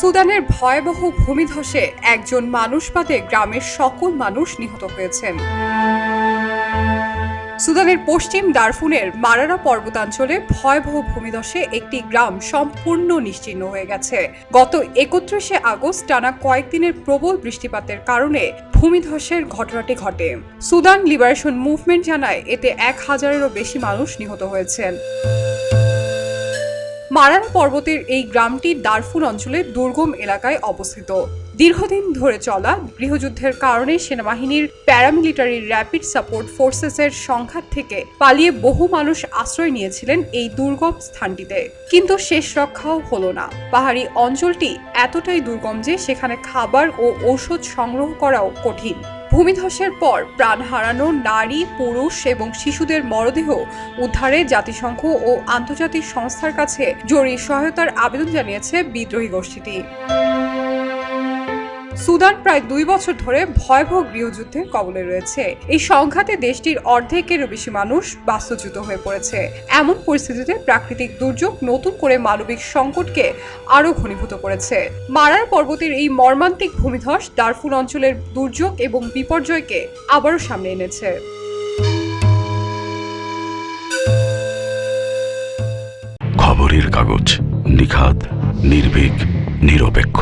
সুদানের ভয়াবহ ভূমিধসে একজন মানুষ বাদে গ্রামের সকল মানুষ নিহত হয়েছেন। সুদানের পশ্চিম দারফুনের মারারা পর্বতাঞ্চলে ভয়াবহ ভূমিধসে একটি গ্রাম সম্পূর্ণ নিশ্চিহ্ন হয়ে গেছে। গত একত্রিশে আগস্ট টানা কয়েকদিনের প্রবল বৃষ্টিপাতের কারণে ভূমিধসের ঘটনাটি ঘটে। সুদান লিবারেশন মুভমেন্ট জানায় এতে এক হাজারেরও বেশি মানুষ নিহত হয়েছেন। মারান পর্বতের এই গ্রামটি দারফুন অঞ্চলের দুর্গম এলাকায় অবস্থিত। দীর্ঘদিন ধরে চলা গৃহযুদ্ধের কারণে সেনাবাহিনীর প্যারামিলিটারি র্যাপিড সাপোর্ট ফোর্সেসের সংঘাত থেকে পালিয়ে বহু মানুষ আশ্রয় নিয়েছিলেন এই দুর্গম স্থানটিতে। কিন্তু শেষ রক্ষাও হলো না। পাহাড়ি অঞ্চলটি এতটাই দুর্গম যে সেখানে খাবার ও ঔষধ সংগ্রহ করাও কঠিন। ভূমিধসের পর প্রাণ হারানো নারী, পুরুষ এবং শিশুদের মরদেহ উদ্ধারে জাতিসংঘ ও আন্তর্জাতিক সংস্থার কাছে জরুরি সহায়তার আবেদন জানিয়েছে বিদ্রোহী গোষ্ঠীটি। সুদান প্রায় দুই বছর ধরে ভয়াবহ গৃহযুদ্ধের কবলে রয়েছে। এই সংঘাতে দেশটির অর্ধেকেরও বেশি মানুষ বাস্তুচ্যুত হয়ে পড়েছে। এমন পরিস্থিতিতে প্রাকৃতিক দুর্যোগ নতুন করে মানবিক সংকটকে আরও ঘনীভূত করেছে। মারার পর্বতের এই মর্মান্তিক ভূমিধস দারফুন অঞ্চলের দুর্যোগ এবং বিপর্যয়কে আবারও সামনে এনেছে। খবরের কাগজ নিখাত নির্ভীক, নিরপেক্ষ।